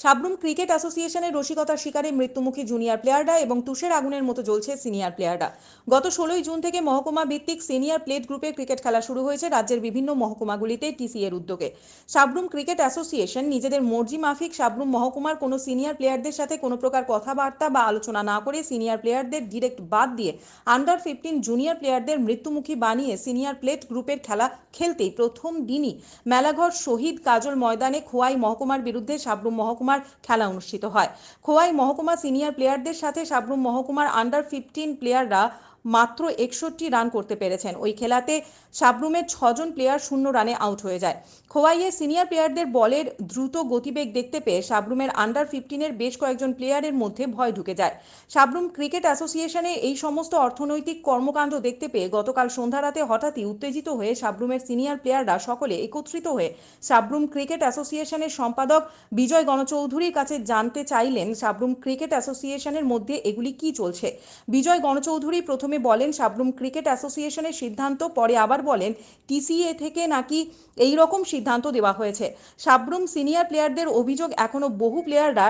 Sabroom cricket অ্যাসোসিয়েশনের রসিকতার শিকারে মৃত্যুমুখী junior প্লেয়াররা এবং তুষের আগুনের মতো জ্বলছে সিনিয়র প্লেয়াররা। গত ষোলোই জুন থেকে মহকুমা ভিত্তিক সিনিয়র প্লেট গ্রুপের ক্রিকেট খেলা শুরু হয়েছে রাজ্যের বিভিন্ন মহকুমাগুলিতে টিসি এর উদ্যোগে। সাবরুম ক্রিকেট অ্যাসোসিয়েশন নিজেদের মর্জি মাফিক সাবরুম মহকুমার কোনো সিনিয়র প্লেয়ারদের সাথে কোনো প্রকার কথাবার্তা বা আলোচনা না করে সিনিয়র প্লেয়ারদের ডিরেক্ট বাদ দিয়ে আন্ডার ফিফটিন জুনিয়র প্লেয়ারদের মৃত্যুমুখী বানিয়ে সিনিয়র প্লেট গ্রুপের খেলা খেলতেই প্রথম দিনই মেলাঘর শহীদ কাজল ময়দানে খোয়াই মহকুমার বিরুদ্ধে সাবরুম মহকুমার খেলা অনুষ্ঠিত হয়। খোয়াই মহকুমা সিনিয়র প্লেয়ারদের সাথে সাবরুম মহকুমার আন্ডার ফিফটিন প্লেয়াররা মাত্র একষট্টি রান করতে পেরেছেন। ওই খেলাতে সাবরুমের ছজন প্লেয়ার শূন্য রানে আউট হয়ে যায়। খোয়াইয়ে সিনিয়র প্লেয়ারদের বলের দ্রুত গতিবেগ দেখতে পেয়ে সাবরুমের আন্ডার ফিফটিনের বেশ কয়েকজন প্লেয়ারের মধ্যে ভয় ঢুকে যায়। সাবরুম ক্রিকেট অ্যাসোসিয়েশনে এই সমস্ত অর্থনৈতিক কর্মকাণ্ড দেখতে পেয়ে গতকাল সন্ধ্যা রাতে হঠাৎই উত্তেজিত হয়ে সাবরুমের সিনিয়র প্লেয়াররা সকলে একত্রিত হয়ে সাবরুম ক্রিকেট অ্যাসোসিয়েশনের সম্পাদক বিজয় গণচৌধুরীর কাছে জানতে চাইলেন, সাবরুম ক্রিকেট অ্যাসোসিয়েশনের মধ্যে এগুলি কি চলছে? বিজয় গণচৌধুরী প্রথমে বলেন, সাবরুম ক্রিকেট অ্যাসোসিয়েশনের সিদ্ধান্ত, পরে আবার বলেন, টিসিএ থেকে নাকি এই রকম সিদ্ধান্ত দেওয়া হয়েছে। সাবরুম সিনিয়র প্লেয়ারদের অভিযোগ এখনও বহু প্লেয়াররা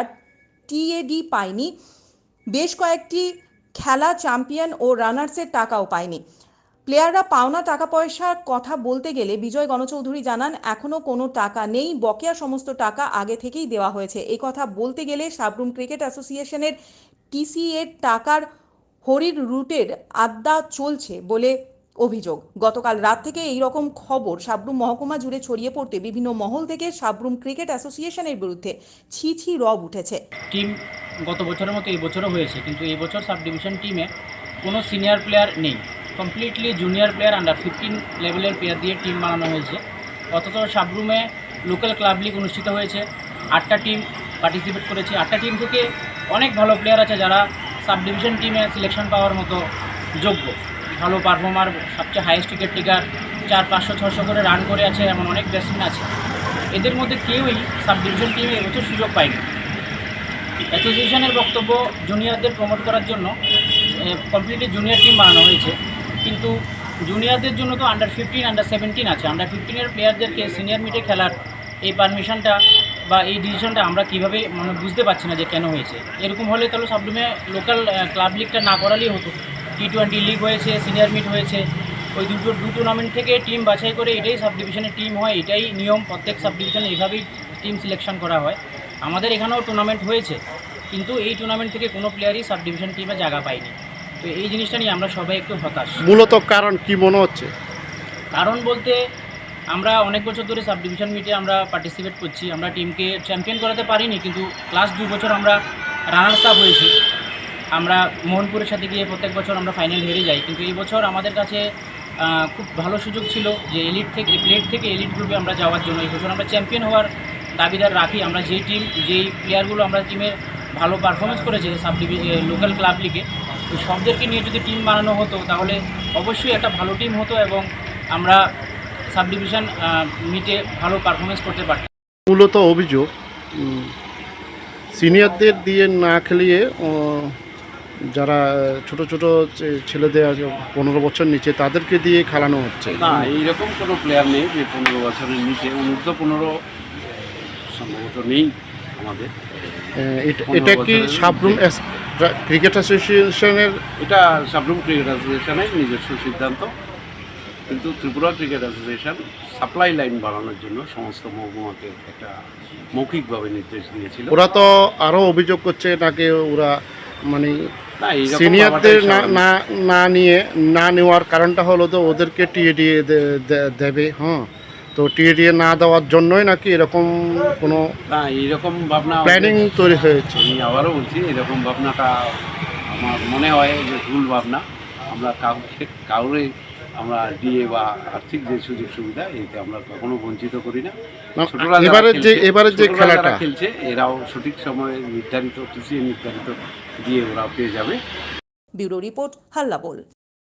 টিএডি পায়নি। বেশ কয়েকটি খেলা চ্যাম্পিয়ন ও রানার্সের টাকাও পায়নি। প্লেয়াররা পাওনা টাকা পয়সার কথা বলতে গেলে বিজয় গণচৌধুরী জানান এখনও কোনো টাকা নেই, বকেয়া সমস্ত টাকা আগে থেকেই দেওয়া হয়েছে। এই কথা বলতে গেলে সাবরুম ক্রিকেট অ্যাসোসিয়েশনের টিসিএর টাকার হরির রুটের আড্ডা চলছে বলে অভিযোগ। গতকাল রাত থেকে এই রকম খবর সাবরুম মহকুমা জুড়ে ছড়িয়ে পড়তে বিভিন্ন মহল থেকে সাবরুম ক্রিকেট অ্যাসোসিয়েশনের বিরুদ্ধে ছি ছি রব উঠেছে। টিম গত বছরের মতো এই বছরও হয়েছে, কিন্তু এই বছর সাব ডিভিশন টিমে কোনো সিনিয়র প্লেয়ার নেই। Completely junior player under fifteen লেভেলের প্লেয়ার দিয়ে টিম বানানো হয়েছে। অথচ সাবরুমে লোকাল ক্লাব লিগ অনুষ্ঠিত হয়েছে। আটটা টিম পার্টিসিপেট করেছে। আটটা টিম থেকে অনেক ভালো প্লেয়ার আছে যারা সাব ডিভিশন টিমে সিলেকশন পাওয়ার মতো যোগ্য। ভালো পারফর্মার সবচেয়ে হাইয়েস্ট উইকেট টেকার চার, পাঁচশো, ছশো করে রান করে আছে এমন অনেক ব্যাটসম্যান আছে। এদের মধ্যে কেউই সাব ডিভিশন টিমে এবছর সুযোগ পায়নি। অ্যাসোসিয়েশনের বক্তব্য জুনিয়রদের প্রমোট করার জন্য কমপ্লিটলি জুনিয়র টিম বানানো হয়েছে। কিন্তু জুনিয়রদের জন্য তো আন্ডার ফিফটিন আন্ডার সেভেন্টিন আছে। আন্ডার ফিফটিনের প্লেয়ারদেরকে সিনিয়র মিটে খেলার এই পারমিশনটা বা এই ডিসিশনটা আমরা কীভাবে মানে বুঝতে পারছি না যে কেন হয়েছে। এরকম হলে তাহলে সাবরুমে লোকাল ক্লাব লিগটা না করালেই হতো। টি টোয়েন্টি লিগ হয়েছে সিনিয়র মিট হয়েছে। ওই দুটো দু টুর্নামেন্ট থেকে টিম বাছাই করে এটাই সাব ডিভিশনের টিম হয় এটাই নিয়ম। প্রত্যেক সাব ডিভিশনে এইভাবেই টিম সিলেকশন করা হয়। আমাদের এখানেও টুর্নামেন্ট হয়েছে কিন্তু এই টুর্নামেন্ট থেকে কোনো প্লেয়ারই সাব ডিভিশন টিমে জায়গা পায়নি। তো এই জিনিসটা নিয়ে আমরা সবাই একটু হতাশ। মূলত কারণ কি মনে হচ্ছে? কারণ বলতে আমরা অনেক বছর ধরে সাব ডিভিশন মিটে আমরা পার্টিসিপেট করছি। আমরা টিমকে চ্যাম্পিয়ন করাতে পারিনি, কিন্তু লাস্ট দু বছর আমরা রানার্স আপ হয়েছি। আমরা মোহনপুরের সাথে গিয়ে প্রত্যেক বছর আমরা ফাইনাল হেরে যাই। কিন্তু এই বছর আমাদের কাছে খুব ভালো সুযোগ ছিল যে এলিট থেকে প্লেট থেকে এলিট গ্রুপে আমরা যাওয়ার জন্য। এই বছর আমরা চ্যাম্পিয়ন হওয়ার দাবিদার রাখি। আমরা যেই টিম যেই প্লেয়ারগুলো আমরা টিমে ভালো পারফরমেন্স করেছে সাব লোকাল ক্লাব লিগে তো সবদেরকে নিয়ে যদি টিম বানানো হতো, তাহলে অবশ্যই একটা ভালো টিম হতো এবং আমরা সাব ডিভিশন মিটে ভালো পারফরমেন্স করতে পারতাম মূলত অভিযোগ সিনিয়রদের দিয়ে না খেলিয়ে যারা ছোট ছোট ছেলেদের আছে পনেরো বছর নিচে তাদেরকে দিয়ে খেলানো হচ্ছে। না এইরকম কোনো প্লেয়ার নেই যে পনেরো বছরের নিচে। অনূর্ধ্ব পনেরো সম্ভবত নেই আমাদের। এটা- এটা কি সাবরুম অ্যাস- ক্রিকেট অ্যাসোসিয়েশনের? এটা সাবরুম ক্রিকেট অ্যাসোসিয়েশনের নিজস্ব সিদ্ধান্ত। কিন্তু Tripura cricket association supply line বাড়ানোর জন্য সমস্ত মহকুমাকে একটা মৌখিকভাবে নির্দেশ দিয়েছিল। ওরা তো আরও অভিযোগ করছে নাকি ওরা মানে সিনিয়রদের না না নিয়ে না নেওয়ার কারণটা হলো তো ওদেরকে টিএডিএ দেবে হ্যাঁ। তো টিএডিএ না দেওয়ার জন্যই নাকি এরকম কোনো না এইরকম ভাবনা প্ল্যানিং তৈরি হয়েছে? আমি আবারও বলছি এরকম ভাবনাটা আমার মনে হয় যে ভুল ভাবনা। আমরা কাউকে কাউরে আমরা ডিএ বা আর্থিক যে সুযোগ সুবিধা এতে আমরা কখনো বঞ্চিত করি না। এবারে যে খেলছে- এবারে যে খেলাটা। খেলছে এরাও সঠিক সময়ে নির্ধারিত কৃষি নির্ধারিত দিয়ে ওরা পেয়ে যাবে। ব্যুরো রিপোর্ট হাল্লা বল।